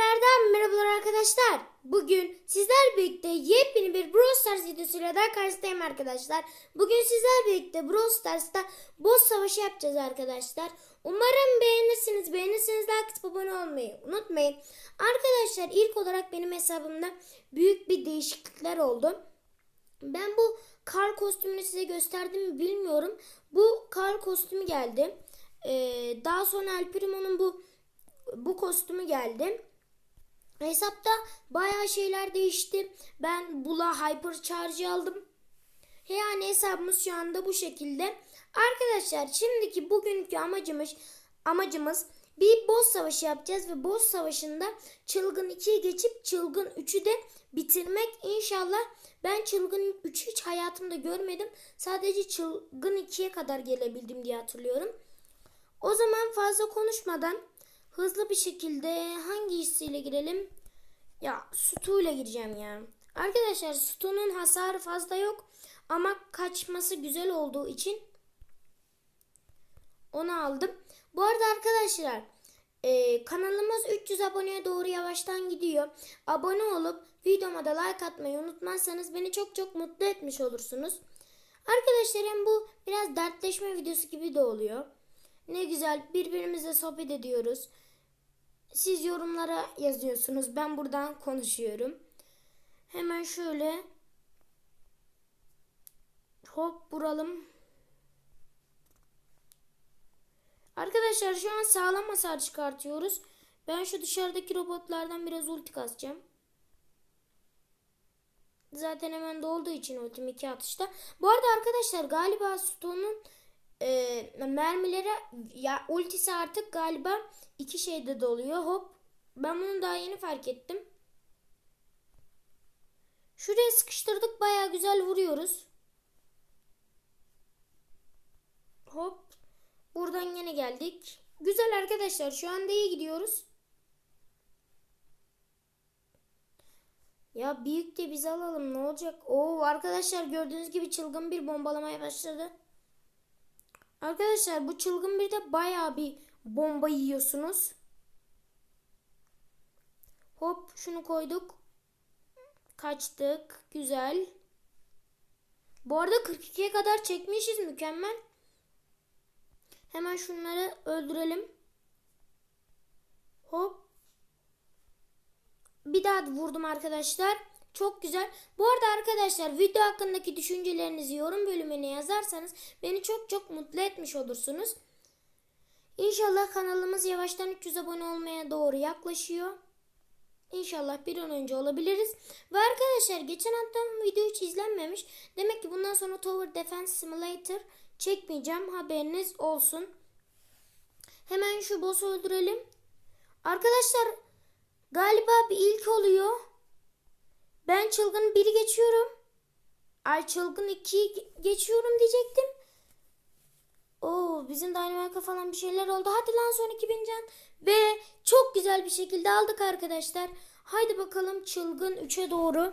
Tekrardan merhabalar arkadaşlar. Bugün sizler birlikte yepyeni bir Brawl Stars videosuyla daha karşınızdayım arkadaşlar. Bugün sizler birlikte Brawl Stars'ta boss savaşı yapacağız arkadaşlar. Umarım beğenirsiniz. Beğenirseniz like abone olmayı unutmayın. Arkadaşlar ilk olarak benim hesabımda büyük bir değişiklikler oldu. Ben bu kar kostümünü size gösterdim mi bilmiyorum. Bu kar kostümü geldi. Ee, daha sonra El Primo'nun bu bu kostümü geldi. Hesapta bayağı şeyler değişti. Ben Bula Hyper Charge aldım. Yani hesabımız şu anda bu şekilde. Arkadaşlar şimdiki bugünkü amacımız amacımız bir boss savaşı yapacağız ve boss savaşında çılgın 2'yi geçip çılgın 3'ü de bitirmek inşallah. Ben çılgın 3'ü hiç hayatımda görmedim. Sadece çılgın 2'ye kadar gelebildim diye hatırlıyorum. O zaman fazla konuşmadan hızlı bir şekilde hangi hissiyle girelim? Ya Stu ile gireceğim ya. Arkadaşlar Stu'nun hasarı fazla yok ama kaçması güzel olduğu için onu aldım. Bu arada arkadaşlar e, kanalımız 300 aboneye doğru yavaştan gidiyor. Abone olup videoma da like atmayı unutmazsanız beni çok çok mutlu etmiş olursunuz. Arkadaşlarım bu biraz dertleşme videosu gibi de oluyor. Ne güzel birbirimizle sohbet ediyoruz. Siz yorumlara yazıyorsunuz. Ben buradan konuşuyorum. Hemen şöyle hop vuralım. Arkadaşlar şu an sağlam hasar çıkartıyoruz. Ben şu dışarıdaki robotlardan biraz ulti kasacağım. Zaten hemen dolduğu için ultim iki atışta. Bu arada arkadaşlar galiba Stone'un e, mermileri ya ultisi artık galiba iki şeyde doluyor. Hop. Ben bunu daha yeni fark ettim. Şuraya sıkıştırdık. Baya güzel vuruyoruz. Hop. Buradan yine geldik. Güzel arkadaşlar. Şu anda iyi gidiyoruz. Ya büyük de biz alalım. Ne olacak? Oo arkadaşlar gördüğünüz gibi çılgın bir bombalamaya başladı. Arkadaşlar bu çılgın bir de bayağı bir bomba yiyorsunuz. Hop şunu koyduk. Kaçtık. Güzel. Bu arada 42'ye kadar çekmişiz. Mükemmel. Hemen şunları öldürelim. Hop. Bir daha vurdum arkadaşlar. Çok güzel. Bu arada arkadaşlar video hakkındaki düşüncelerinizi yorum bölümüne yazarsanız beni çok çok mutlu etmiş olursunuz. İnşallah kanalımız yavaştan 300 abone olmaya doğru yaklaşıyor. İnşallah bir an önce olabiliriz. Ve arkadaşlar geçen hafta video hiç izlenmemiş. Demek ki bundan sonra Tower Defense Simulator çekmeyeceğim. Haberiniz olsun. Hemen şu boss'u öldürelim. Arkadaşlar galiba bir ilk oluyor. Ben çılgın biri geçiyorum. Ay çılgın iki geçiyorum diyecektim. Oo bizim Dynamite'a falan bir şeyler oldu. Hadi lan son 2000 can. Ve çok güzel bir şekilde aldık arkadaşlar. Haydi bakalım çılgın 3'e doğru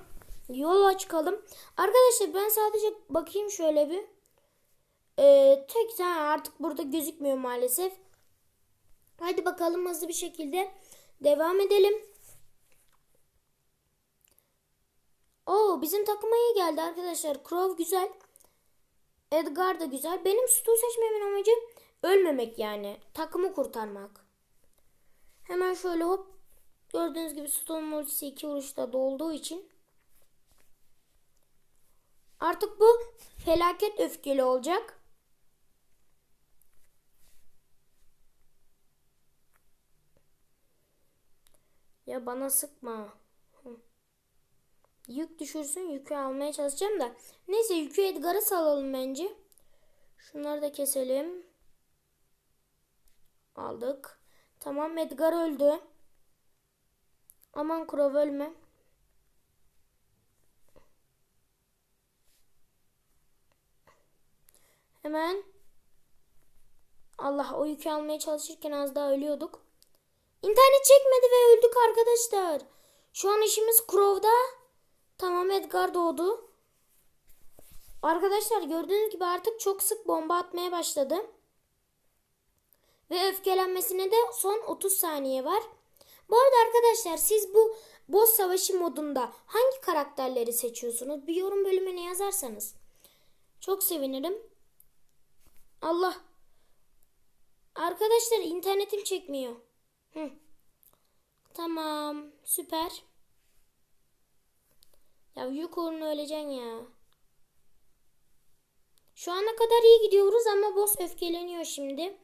yola çıkalım. Arkadaşlar ben sadece bakayım şöyle bir. Ee, tek tane artık burada gözükmüyor maalesef. Haydi bakalım hızlı bir şekilde devam edelim. Oo bizim takıma iyi geldi arkadaşlar. Crow güzel. Edgar da güzel. Benim Stu seçmemin amacı ölmemek yani. Takımı kurtarmak. Hemen şöyle hop. Gördüğünüz gibi Stu'nun ultisi iki vuruşta dolduğu için. Artık bu felaket öfkeli olacak. Ya bana sıkma. Yük düşürsün yükü almaya çalışacağım da. Neyse yükü Edgar'a salalım bence. Şunları da keselim. Aldık. Tamam Edgar öldü. Aman Krov ölme. Hemen. Allah o yükü almaya çalışırken az daha ölüyorduk. İnternet çekmedi ve öldük arkadaşlar. Şu an işimiz Crow'da. Tamam Edgar doğdu. Arkadaşlar gördüğünüz gibi artık çok sık bomba atmaya başladı. Ve öfkelenmesine de son 30 saniye var. Bu arada arkadaşlar siz bu boss savaşı modunda hangi karakterleri seçiyorsunuz? Bir yorum bölümüne yazarsanız. Çok sevinirim. Allah. Arkadaşlar internetim çekmiyor. Hı. Tamam. Süper. Ya yük uğruna öleceksin ya. Şu ana kadar iyi gidiyoruz ama boss öfkeleniyor şimdi.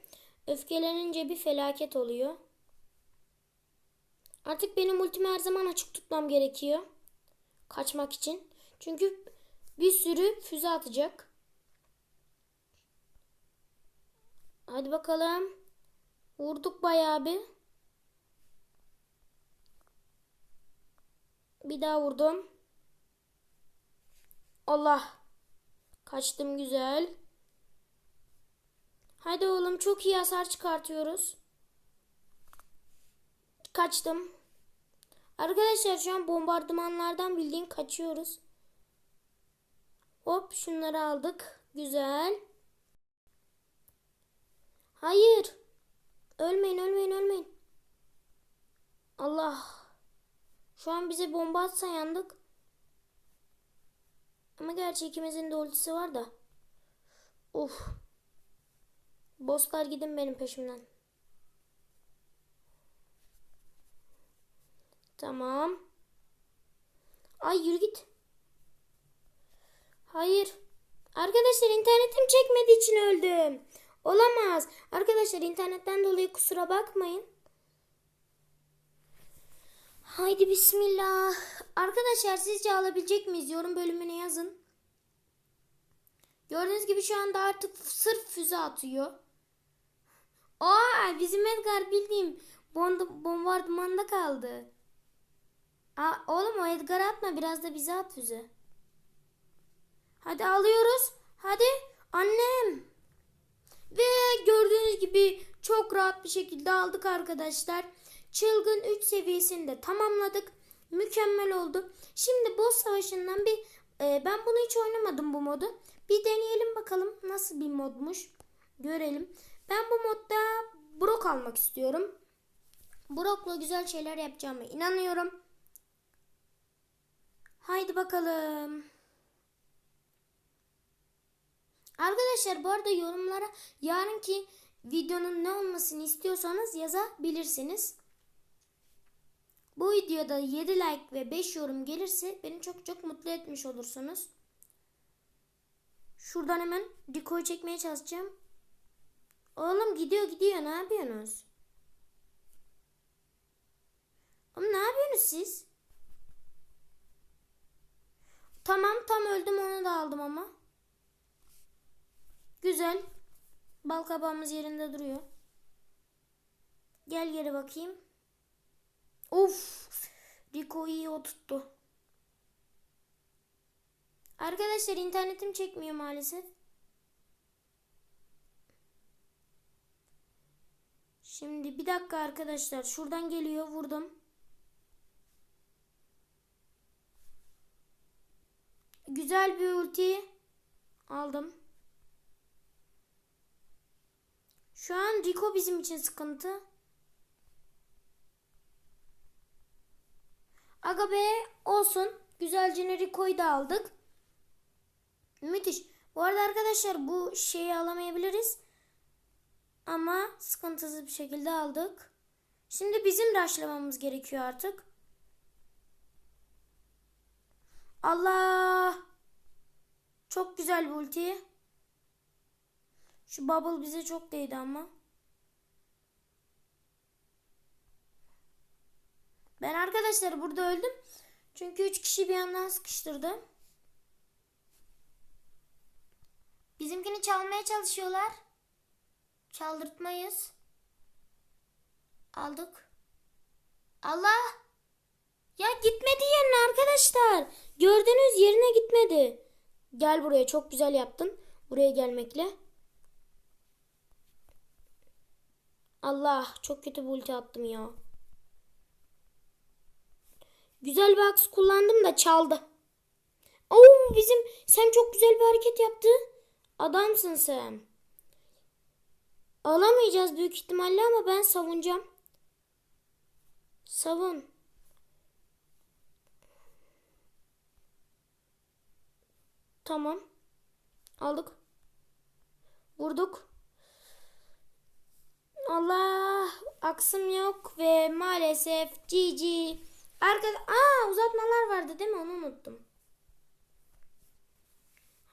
Öfkelenince bir felaket oluyor. Artık benim ultimi her zaman açık tutmam gerekiyor. Kaçmak için. Çünkü bir sürü füze atacak. Hadi bakalım. Vurduk bayağı bir. Bir daha vurdum. Allah. Kaçtım güzel. Hadi oğlum çok iyi hasar çıkartıyoruz. Kaçtım. Arkadaşlar şu an bombardımanlardan bildiğin kaçıyoruz. Hop şunları aldık. Güzel. Hayır. Ölmeyin ölmeyin ölmeyin. Allah. Şu an bize bomba atsa yandık. Ama gerçi ikimizin de ultisi var da. Uf. Bosslar gidin benim peşimden. Tamam. Ay yürü git. Hayır. Arkadaşlar internetim çekmediği için öldüm. Olamaz. Arkadaşlar internetten dolayı kusura bakmayın. Haydi bismillah. Arkadaşlar sizce alabilecek miyiz? Yorum bölümüne yazın. Gördüğünüz gibi şu anda artık sırf füze atıyor. Aa bizim Edgar bildiğim bom- bombardımanda kaldı. Aa, oğlum o Edgar atma biraz da bize at füze. Hadi alıyoruz. Hadi annem. Ve gördüğünüz gibi çok rahat bir şekilde aldık arkadaşlar. Çılgın 3 seviyesini de tamamladık. Mükemmel oldu. Şimdi boss savaşından bir e, ben bunu hiç oynamadım bu modu. Bir deneyelim bakalım nasıl bir modmuş. Görelim. Ben bu modda Brock almak istiyorum. Brock'la güzel şeyler yapacağıma inanıyorum. Haydi bakalım. Arkadaşlar bu arada yorumlara yarınki videonun ne olmasını istiyorsanız yazabilirsiniz. Bu videoda 7 like ve 5 yorum gelirse beni çok çok mutlu etmiş olursunuz. Şuradan hemen Rico'yu çekmeye çalışacağım. Oğlum gidiyor gidiyor ne yapıyorsunuz? Oğlum ne yapıyorsunuz siz? Tamam tam öldüm onu da aldım ama. Güzel. Bal kabağımız yerinde duruyor. Gel geri bakayım. Of. Rico iyi oturttu. Arkadaşlar internetim çekmiyor maalesef. Şimdi bir dakika arkadaşlar. Şuradan geliyor. Vurdum. Güzel bir ulti aldım. Şu an Rico bizim için sıkıntı. Aga be olsun. Güzelce Rico'yu da aldık. Müthiş. Bu arada arkadaşlar bu şeyi alamayabiliriz. Ama sıkıntısız bir şekilde aldık. Şimdi bizim rushlamamız gerekiyor artık. Allah! Çok güzel bir ulti. Şu bubble bize çok değdi ama. Ben arkadaşlar burada öldüm. Çünkü 3 kişi bir yandan sıkıştırdı. Bizimkini çalmaya çalışıyorlar. Çaldırtmayız. Aldık. Allah! Ya gitmedi yerine arkadaşlar. Gördüğünüz yerine gitmedi. Gel buraya çok güzel yaptın. Buraya gelmekle. Allah çok kötü bir ulti attım ya. Güzel bir aks kullandım da çaldı. Oo bizim sen çok güzel bir hareket yaptı. Adamsın sen. Alamayacağız büyük ihtimalle ama ben savunacağım. Savun. Tamam. Aldık. Vurduk. Allah aksım yok ve maalesef GG. Arka Aa uzatmalar vardı değil mi? Onu unuttum.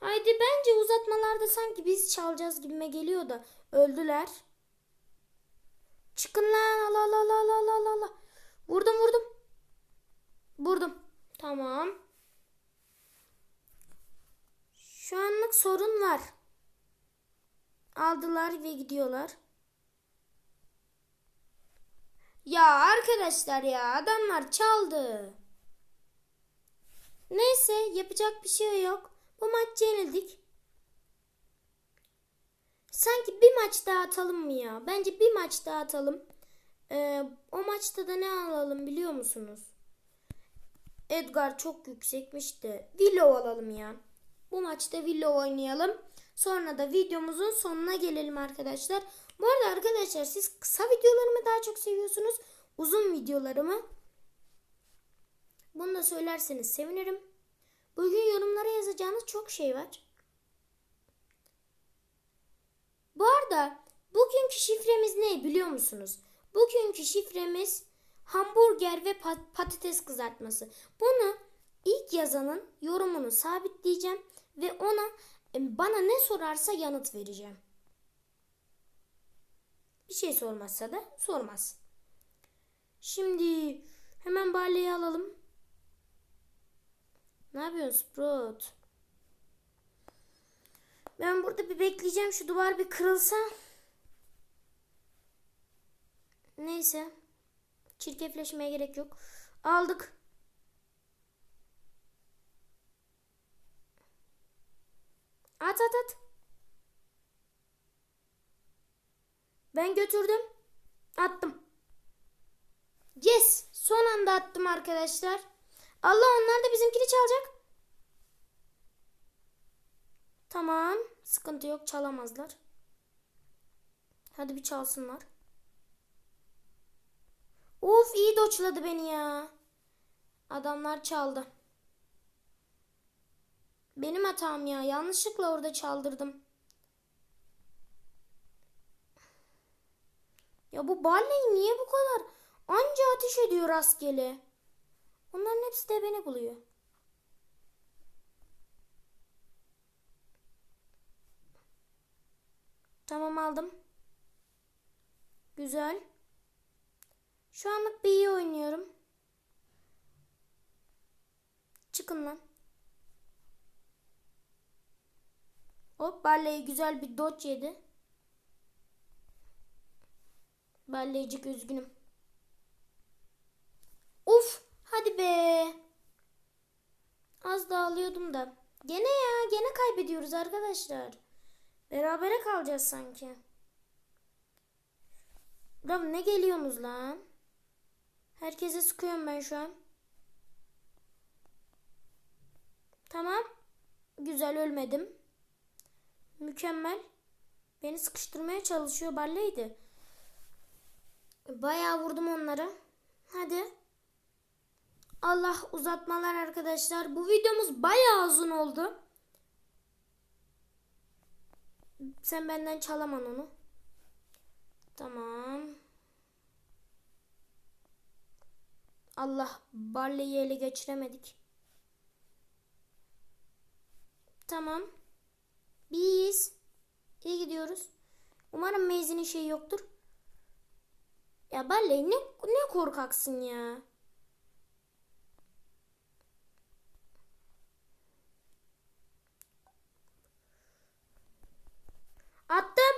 Haydi bence uzatmalarda sanki biz çalacağız gibime geliyor da öldüler. Çıkın lan Allah Allah Allah Allah Allah Allah. Allah. Vurdum vurdum. Vurdum. Tamam. Şu anlık sorun var. Aldılar ve gidiyorlar. Ya arkadaşlar ya adamlar çaldı. Neyse yapacak bir şey yok. Bu maç yenildik. Sanki bir maç daha atalım mı ya? Bence bir maç daha atalım. Ee, o maçta da ne alalım biliyor musunuz? Edgar çok yüksekmiş de Willow alalım ya. Bu maçta Willow oynayalım. Sonra da videomuzun sonuna gelelim arkadaşlar. Bu arada arkadaşlar siz kısa videolarımı daha çok seviyorsunuz. Uzun videolarımı. Bunu da söylerseniz sevinirim. Bugün yorumlara yazacağınız çok şey var. Bu arada bugünkü şifremiz ne biliyor musunuz? Bugünkü şifremiz hamburger ve pat- patates kızartması. Bunu ilk yazanın yorumunu sabitleyeceğim ve ona bana ne sorarsa yanıt vereceğim. Bir şey sormazsa da sormaz. Şimdi hemen balleyi alalım. Ne yapıyorsun Sprout? Ben burada bir bekleyeceğim şu duvar bir kırılsa. Neyse. Çirkefleşmeye gerek yok. Aldık. At at. Ben götürdüm. Attım. Yes. Son anda attım arkadaşlar. Allah onlar da bizimkini çalacak. Tamam. Sıkıntı yok. Çalamazlar. Hadi bir çalsınlar. Of iyi doçladı beni ya. Adamlar çaldı. Benim hatam ya. Yanlışlıkla orada çaldırdım. Ya bu Barley niye bu kadar anca ateş ediyor rastgele? Onların hepsi de beni buluyor. Tamam aldım. Güzel. Şu anlık bir iyi oynuyorum. Çıkın lan. Hop Barley güzel bir dodge yedi. Barleycik üzgünüm. Of hadi be. Az daha alıyordum da. Gene ya gene kaybediyoruz arkadaşlar. Berabere kalacağız sanki. Ya ne geliyorsunuz lan? Herkese sıkıyorum ben şu an. Tamam. Güzel ölmedim. Mükemmel. Beni sıkıştırmaya çalışıyor balleydi. Bayağı vurdum onlara. Hadi. Allah uzatmalar arkadaşlar. Bu videomuz bayağı uzun oldu. Sen benden çalaman onu. Tamam. Allah Barley'i ele geçiremedik. Tamam. Biz iyi gidiyoruz. Umarım Maze'nin şeyi yoktur. Ya Barley ne, ne korkaksın ya. Attım.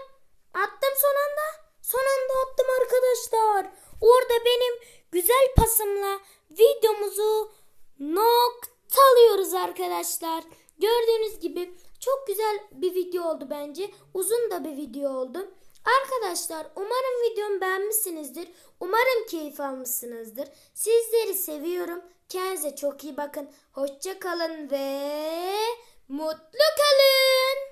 Attım son anda. Son anda attım arkadaşlar. Orada benim güzel pasımla videomuzu noktalıyoruz arkadaşlar. Gördüğünüz gibi çok güzel bir video oldu bence. Uzun da bir video oldu. Arkadaşlar umarım videomu beğenmişsinizdir. Umarım keyif almışsınızdır. Sizleri seviyorum. Kendinize çok iyi bakın. Hoşça kalın ve mutlu kalın.